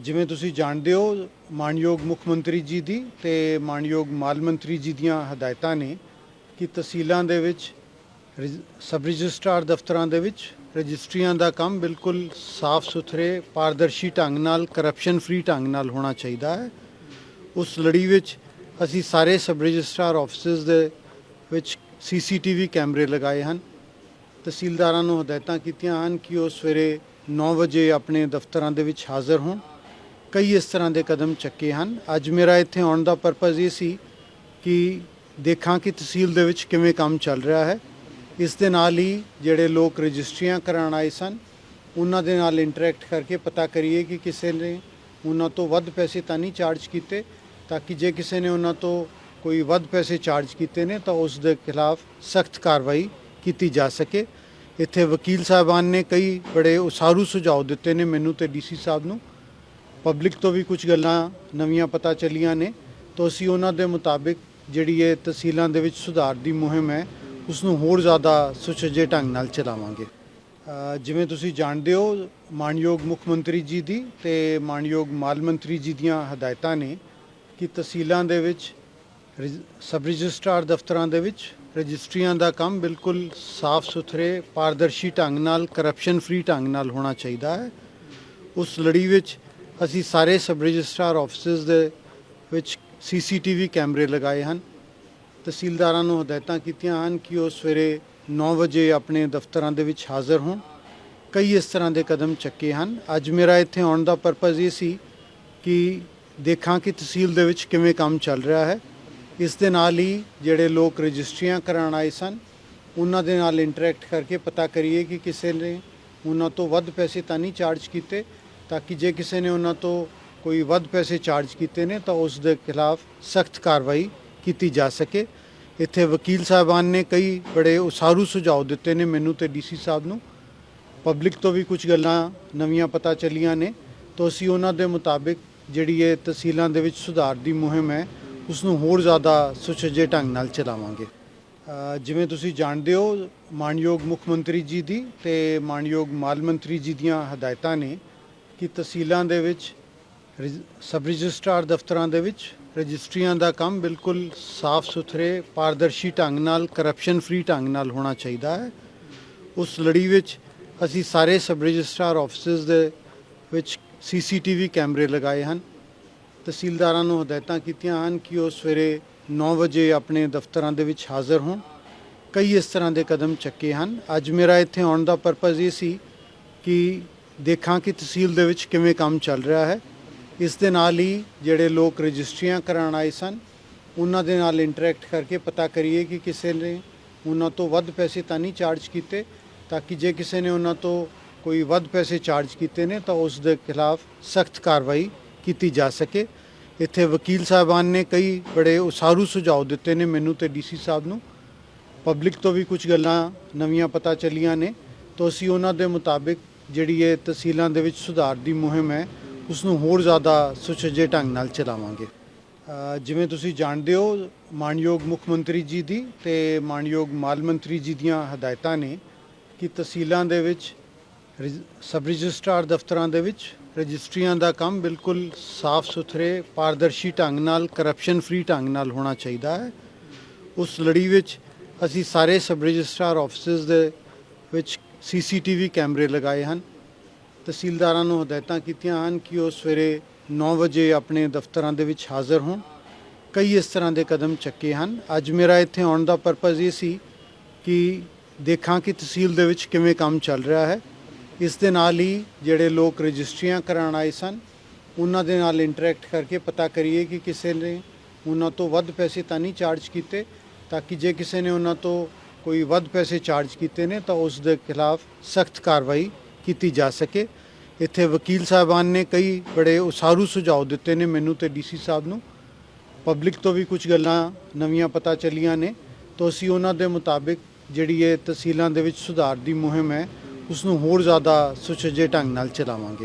ਜਿਵੇਂ ਤੁਸੀਂ ਜਾਣਦੇ ਹੋ, ਮਾਨਯੋਗ ਮੁੱਖ ਮੰਤਰੀ ਜੀ ਦੀ ਤੇ ਮਾਨਯੋਗ ਮਾਲ ਮੰਤਰੀ ਜੀ ਦੀਆਂ ਹਦਾਇਤਾਂ ਨੇ ਕਿ ਤਹਿਸੀਲਾਂ ਦੇ ਵਿੱਚ, ਰਜਿ- ਸਬ ਰਜਿਸਟਰਾਰ ਦਫ਼ਤਰਾਂ ਦੇ ਵਿੱਚ ਰਜਿਸਟਰੀਆਂ ਦਾ ਕੰਮ ਬਿਲਕੁਲ ਸਾਫ਼ ਸੁਥਰੇ, ਪਾਰਦਰਸ਼ੀ ਢੰਗ ਨਾਲ ਕਰਪਸ਼ਨ ਫ੍ਰੀ ਢੰਗ ਨਾਲ ਹੋਣਾ ਚਾਹੀਦਾ ਹੈ। ਉਸ ਲੜੀ ਵਿੱਚ ਅਸੀਂ ਸਾਰੇ ਸਬ ਰਜਿਸਟਰਾਰ ਆਫਿਸਿਸ ਦੇ ਵਿੱਚ ਸੀਸੀਟੀਵੀ ਕੈਮਰੇ ਲਗਾਏ ਹਨ। ਤਹਿਸੀਲਦਾਰਾਂ ਨੂੰ ਹਦਾਇਤਾਂ ਕੀਤੀਆਂ ਹਨ ਕਿ ਉਹ ਸਵੇਰੇ 9 ਵਜੇ ਆਪਣੇ ਦਫ਼ਤਰਾਂ ਦੇ ਵਿੱਚ ਹਾਜ਼ਰ ਹੋਣ। ਕਈ ਇਸ ਤਰ੍ਹਾਂ ਦੇ ਕਦਮ ਚੱਕੇ ਹਨ। ਅੱਜ ਮੇਰਾ ਇੱਥੇ ਆਉਣ ਦਾ ਪਰਪਸ ਇਹ ਸੀ ਕਿ ਦੇਖਾਂ ਕਿ ਤਹਿਸੀਲ ਦੇ ਵਿੱਚ ਕਿਵੇਂ ਕੰਮ ਚੱਲ ਰਿਹਾ ਹੈ। ਇਸ ਦੇ ਨਾਲ ਹੀ ਜਿਹੜੇ ਲੋਕ ਰਜਿਸਟਰੀਆਂ ਕਰਾਉਣ ਆਏ ਸਨ, ਉਹਨਾਂ ਦੇ ਨਾਲ ਇੰਟਰੈਕਟ ਕਰਕੇ ਪਤਾ ਕਰੀਏ ਕਿ ਕਿਸੇ ਨੇ ਉਹਨਾਂ ਤੋਂ ਵੱਧ ਪੈਸੇ ਤਾਂ ਨਹੀਂ ਚਾਰਜ ਕੀਤੇ, ਤਾਂ ਕਿ ਜੇ ਕਿਸੇ ਨੇ ਉਹਨਾਂ ਤੋਂ ਕੋਈ ਵੱਧ ਪੈਸੇ ਚਾਰਜ ਕੀਤੇ ਨੇ, ਤਾਂ ਉਸ ਦੇ ਖਿਲਾਫ ਸਖਤ ਕਾਰਵਾਈ ਕੀਤੀ ਜਾ ਸਕੇ। ਇੱਥੇ ਵਕੀਲ ਸਾਹਿਬਾਨ ਨੇ ਕਈ ਬੜੇ ਉਸਾਰੂ ਸੁਝਾਅ ਦਿੱਤੇ ਨੇ ਮੈਨੂੰ ਤੇ ਡੀਸੀ ਸਾਹਿਬ ਨੂੰ। ਪਬਲਿਕ ਤੋਂ ਵੀ ਕੁਝ ਗੱਲਾਂ ਨਵੀਆਂ ਪਤਾ ਚੱਲੀਆਂ ਨੇ। ਤਾਂ ਅਸੀਂ ਉਹਨਾਂ ਦੇ ਮੁਤਾਬਿਕ ਜਿਹੜੀ ਇਹ ਤਹਿਸੀਲਾਂ ਦੇ ਵਿੱਚ ਸੁਧਾਰ ਦੀ ਮੁਹਿੰਮ ਹੈ ਉਸ ਨੂੰ ਹੋਰ ਜ਼ਿਆਦਾ ਸੁਚੱਜੇ ਢੰਗ ਨਾਲ ਚਲਾਵਾਂਗੇ। ਜਿਵੇਂ ਤੁਸੀਂ ਜਾਣਦੇ ਹੋ, ਮਾਨਯੋਗ ਮੁੱਖ ਮੰਤਰੀ ਜੀ ਦੀ ਤੇ ਮਾਨਯੋਗ ਮਾਲ ਮੰਤਰੀ ਜੀ ਦੀਆਂ ਹਦਾਇਤਾਂ ਨੇ ਕਿ ਤਹਿਸੀਲਾਂ ਦੇ ਵਿੱਚ ਸਬ ਰਜਿਸਟਰਾਰ ਦਫ਼ਤਰਾਂ ਦੇ ਵਿੱਚ ਰਜਿਸਟਰੀਆਂ ਦਾ ਕੰਮ ਬਿਲਕੁਲ ਸਾਫ਼ ਸੁਥਰੇ, ਪਾਰਦਰਸ਼ੀ ਢੰਗ ਨਾਲ ਕਰਪਸ਼ਨ ਫ੍ਰੀ ਢੰਗ ਨਾਲ ਹੋਣਾ ਚਾਹੀਦਾ ਹੈ। ਉਸ ਲੜੀ ਵਿੱਚ ਅਸੀਂ ਸਾਰੇ ਸਬ ਰਜਿਸਟਰਾਰ ਆਫਿਸਿਸ ਦੇ ਵਿੱਚ ਸੀਸੀਟੀਵੀ ਕੈਮਰੇ ਲਗਾਏ ਹਨ। ਤਹਿਸੀਲਦਾਰਾਂ ਨੂੰ ਹਦਾਇਤਾਂ ਕੀਤੀਆਂ ਹਨ ਕਿ ਉਹ ਸਵੇਰੇ 9 ਵਜੇ ਆਪਣੇ ਦਫ਼ਤਰਾਂ ਦੇ ਵਿੱਚ ਹਾਜ਼ਰ ਹੋਣ। ਕਈ ਇਸ ਤਰ੍ਹਾਂ ਦੇ ਕਦਮ ਚੱਕੇ ਹਨ। ਅੱਜ ਮੇਰਾ ਇੱਥੇ ਆਉਣ ਦਾ ਪਰਪਸ ਇਹ ਸੀ ਕਿ ਦੇਖਾਂ ਕਿ ਤਹਿਸੀਲ ਦੇ ਵਿੱਚ ਕਿਵੇਂ ਕੰਮ ਚੱਲ ਰਿਹਾ ਹੈ। ਇਸ ਦੇ ਨਾਲ ਹੀ ਜਿਹੜੇ ਲੋਕ ਰਜਿਸਟਰੀਆਂ ਕਰਾਉਣ ਆਏ ਸਨ, ਉਹਨਾਂ ਦੇ ਨਾਲ ਇੰਟਰੈਕਟ ਕਰਕੇ ਪਤਾ ਕਰੀਏ ਕਿ ਕਿਸੇ ਨੇ ਉਹਨਾਂ ਤੋਂ ਵੱਧ ਪੈਸੇ ਤਾਂ ਨਹੀਂ ਚਾਰਜ ਕੀਤੇ, ਤਾਂ ਕਿ ਜੇ ਕਿਸੇ ਨੇ ਉਹਨਾਂ ਤੋਂ ਕੋਈ ਵੱਧ ਪੈਸੇ ਚਾਰਜ ਕੀਤੇ ਨੇ, ਤਾਂ ਉਸ ਦੇ ਖਿਲਾਫ ਸਖਤ ਕਾਰਵਾਈ ਕੀਤੀ ਜਾ ਸਕੇ। ਇੱਥੇ ਵਕੀਲ ਸਾਹਿਬਾਨ ਨੇ ਕਈ ਬੜੇ ਉਸਾਰੂ ਸੁਝਾਅ ਦਿੱਤੇ ਨੇ ਮੈਨੂੰ ਤੇ ਡੀਸੀ ਸਾਹਿਬ ਨੂੰ। ਪਬਲਿਕ ਤੋਂ ਵੀ ਕੁਝ ਗੱਲਾਂ ਨਵੀਆਂ ਪਤਾ ਚੱਲੀਆਂ ਨੇ, ਤਾਂ ਅਸੀਂ ਉਹਨਾਂ ਦੇ ਮੁਤਾਬਿਕ ਜਿਹੜੀ ਇਹ ਤਹਿਸੀਲਾਂ ਦੇ ਵਿੱਚ ਸੁਧਾਰ ਦੀ ਮੁਹਿੰਮ ਹੈ ਉਸ ਨੂੰ ਹੋਰ ਜ਼ਿਆਦਾ ਸੁਚੱਜੇ ਢੰਗ ਨਾਲ ਚਲਾਵਾਂਗੇ। ਜਿਵੇਂ ਤੁਸੀਂ ਜਾਣਦੇ ਹੋ, ਮਾਨਯੋਗ ਮੁੱਖ ਮੰਤਰੀ ਜੀ ਦੀ ਤੇ ਮਾਨਯੋਗ ਮਾਲ ਮੰਤਰੀ ਜੀ ਦੀਆਂ ਹਦਾਇਤਾਂ ਨੇ ਕਿ ਤਹਿਸੀਲਾਂ ਦੇ ਵਿੱਚ, ਰਜਿ- ਸਬ ਰਜਿਸਟਰਾਰ ਦਫ਼ਤਰਾਂ ਦੇ ਵਿੱਚ ਰਜਿਸਟਰੀਆਂ ਦਾ ਕੰਮ ਬਿਲਕੁਲ ਸਾਫ਼ ਸੁਥਰੇ, ਪਾਰਦਰਸ਼ੀ ਢੰਗ ਨਾਲ ਕਰਪਸ਼ਨ ਫ੍ਰੀ ਢੰਗ ਨਾਲ ਹੋਣਾ ਚਾਹੀਦਾ ਹੈ। ਉਸ ਲੜੀ ਵਿੱਚ ਅਸੀਂ ਸਾਰੇ ਸਬ ਰਜਿਸਟਰਾਰ ਆਫਿਸਿਸ ਦੇ ਵਿੱਚ ਸੀਸੀਟੀਵੀ ਕੈਮਰੇ ਲਗਾਏ ਹਨ। ਤਹਿਸੀਲਦਾਰਾਂ ਨੂੰ ਹਦਾਇਤਾਂ ਕੀਤੀਆਂ ਹਨ ਕਿ ਉਹ ਸਵੇਰੇ 9 ਵਜੇ ਆਪਣੇ ਦਫ਼ਤਰਾਂ ਦੇ ਵਿੱਚ ਹਾਜ਼ਰ ਹੋਣ। ਕਈ ਇਸ ਤਰ੍ਹਾਂ ਦੇ ਕਦਮ ਚੱਕੇ ਹਨ। ਅੱਜ ਮੇਰਾ ਇੱਥੇ ਆਉਣ ਦਾ ਪਰਪਸ ਇਹ ਸੀ ਕਿ ਦੇਖਾਂ ਕਿ ਤਹਿਸੀਲ ਦੇ ਵਿੱਚ ਕਿਵੇਂ ਕੰਮ ਚੱਲ ਰਿਹਾ ਹੈ। ਇਸ ਦੇ ਨਾਲ ਹੀ ਜਿਹੜੇ ਲੋਕ ਰਜਿਸਟਰੀਆਂ ਕਰਾਉਣ ਆਏ ਸਨ, ਉਹਨਾਂ ਦੇ ਨਾਲ ਇੰਟਰੈਕਟ ਕਰਕੇ ਪਤਾ ਕਰੀਏ ਕਿ ਕਿਸੇ ਨੇ ਉਹਨਾਂ ਤੋਂ ਵੱਧ ਪੈਸੇ ਤਾਂ ਨਹੀਂ ਚਾਰਜ ਕੀਤੇ, ਤਾਂ ਕਿ ਜੇ ਕਿਸੇ ਨੇ ਉਹਨਾਂ ਤੋਂ ਕੋਈ ਵੱਧ ਪੈਸੇ ਚਾਰਜ ਕੀਤੇ ਨੇ ਤਾਂ ਉਸ ਦੇ ਖਿਲਾਫ ਸਖਤ ਕਾਰਵਾਈ ਕੀਤੀ ਜਾ ਸਕੇ। ਇੱਥੇ ਵਕੀਲ ਸਾਹਿਬਾਨ ਨੇ ਕਈ ਬੜੇ ਉਸਾਰੂ ਸੁਝਾਅ ਦਿੱਤੇ ਨੇ ਮੈਨੂੰ ਤੇ ਡੀਸੀ ਸਾਹਿਬ ਨੂੰ। ਪਬਲਿਕ ਤੋਂ ਵੀ ਕੁਝ ਗੱਲਾਂ ਨਵੀਆਂ ਪਤਾ ਚੱਲੀਆਂ ਨੇ, ਤਾਂ ਅਸੀਂ ਉਹਨਾਂ ਦੇ ਮੁਤਾਬਿਕ ਜਿਹੜੀ ਇਹ ਤਹਿਸੀਲਾਂ ਦੇ ਵਿੱਚ ਸੁਧਾਰ ਦੀ ਮੁਹਿੰਮ ਹੈ ਉਸ ਨੂੰ ਹੋਰ ਜ਼ਿਆਦਾ ਸੁਚੱਜੇ ਢੰਗ ਨਾਲ ਚਲਾਵਾਂਗੇ। ਜਿਵੇਂ ਤੁਸੀਂ ਜਾਣਦੇ ਹੋ, ਮਾਨਯੋਗ ਮੁੱਖ ਮੰਤਰੀ ਜੀ ਦੀ ਤੇ ਮਾਨਯੋਗ ਮਾਲ ਮੰਤਰੀ ਜੀ ਦੀਆਂ ਹਦਾਇਤਾਂ ਨੇ ਕਿ ਤਹਿਸੀਲਾਂ ਦੇ ਵਿੱਚ ਸਬ ਰਜਿਸਟਰਾਰ ਦਫ਼ਤਰਾਂ ਦੇ ਵਿੱਚ ਰਜਿਸਟਰੀਆਂ ਦਾ ਕੰਮ ਬਿਲਕੁਲ ਸਾਫ਼ ਸੁਥਰੇ, ਪਾਰਦਰਸ਼ੀ ਢੰਗ ਨਾਲ ਕਰਪਸ਼ਨ ਫ੍ਰੀ ਢੰਗ ਨਾਲ ਹੋਣਾ ਚਾਹੀਦਾ ਹੈ। ਉਸ ਲੜੀ ਵਿੱਚ ਅਸੀਂ ਸਾਰੇ ਸਬ ਰਜਿਸਟਰਾਰ ਆਫਿਸਿਸ ਦੇ ਵਿੱਚ ਸੀਸੀਟੀਵੀ ਕੈਮਰੇ ਲਗਾਏ ਹਨ। ਤਹਿਸੀਲਦਾਰਾਂ ਨੂੰ ਹਦਾਇਤਾਂ ਕੀਤੀਆਂ ਹਨ ਕਿ ਉਹ ਸਵੇਰੇ 9 ਵਜੇ ਆਪਣੇ ਦਫ਼ਤਰਾਂ ਦੇ ਵਿੱਚ ਹਾਜ਼ਰ ਹੋਣ। ਕਈ ਇਸ ਤਰ੍ਹਾਂ ਦੇ ਕਦਮ ਚੱਕੇ ਹਨ। ਅੱਜ ਮੇਰਾ ਇੱਥੇ ਆਉਣ ਦਾ ਪਰਪਸ ਇਹ ਸੀ ਕਿ ਦੇਖਾਂ ਕਿ ਤਹਿਸੀਲ ਦੇ ਵਿੱਚ ਕਿਵੇਂ ਕੰਮ ਚੱਲ ਰਿਹਾ ਹੈ। ਇਸ ਦੇ ਨਾਲ ਹੀ ਜਿਹੜੇ ਲੋਕ ਰਜਿਸਟਰੀਆਂ ਕਰਾਉਣ ਆਏ ਸਨ, ਉਹਨਾਂ ਦੇ ਨਾਲ ਇੰਟਰੈਕਟ ਕਰਕੇ ਪਤਾ ਕਰੀਏ ਕਿ ਕਿਸੇ ਨੇ ਉਹਨਾਂ ਤੋਂ ਵੱਧ ਪੈਸੇ ਤਾਂ ਨਹੀਂ ਚਾਰਜ ਕੀਤੇ, ਤਾਂ ਕਿ ਜੇ ਕਿਸੇ ਨੇ ਉਹਨਾਂ ਤੋਂ ਕੋਈ ਵੱਧ ਪੈਸੇ ਚਾਰਜ ਕੀਤੇ ਨੇ, ਤਾਂ ਉਸ ਦੇ ਖਿਲਾਫ ਸਖਤ ਕਾਰਵਾਈ ਕੀਤੀ ਜਾ ਸਕੇ। ਇੱਥੇ ਵਕੀਲ ਸਾਹਿਬਾਨ ਨੇ ਕਈ ਬੜੇ ਉਸਾਰੂ ਸੁਝਾਅ ਦਿੱਤੇ ਨੇ ਮੈਨੂੰ ਤੇ ਡੀਸੀ ਸਾਹਿਬ ਨੂੰ। ਪਬਲਿਕ ਤੋਂ ਵੀ ਕੁਝ ਗੱਲਾਂ ਨਵੀਆਂ ਪਤਾ ਚੱਲੀਆਂ ਨੇ, ਤਾਂ ਅਸੀਂ ਉਹਨਾਂ ਦੇ ਮੁਤਾਬਿਕ ਜਿਹੜੀ ਇਹ ਤਹਿਸੀਲਾਂ ਦੇ ਵਿੱਚ ਸੁਧਾਰ ਦੀ ਮੁਹਿੰਮ ਹੈ ਉਸ ਨੂੰ ਹੋਰ ਜ਼ਿਆਦਾ ਸੁਚੱਜੇ ਢੰਗ ਨਾਲ ਚਲਾਵਾਂਗੇ।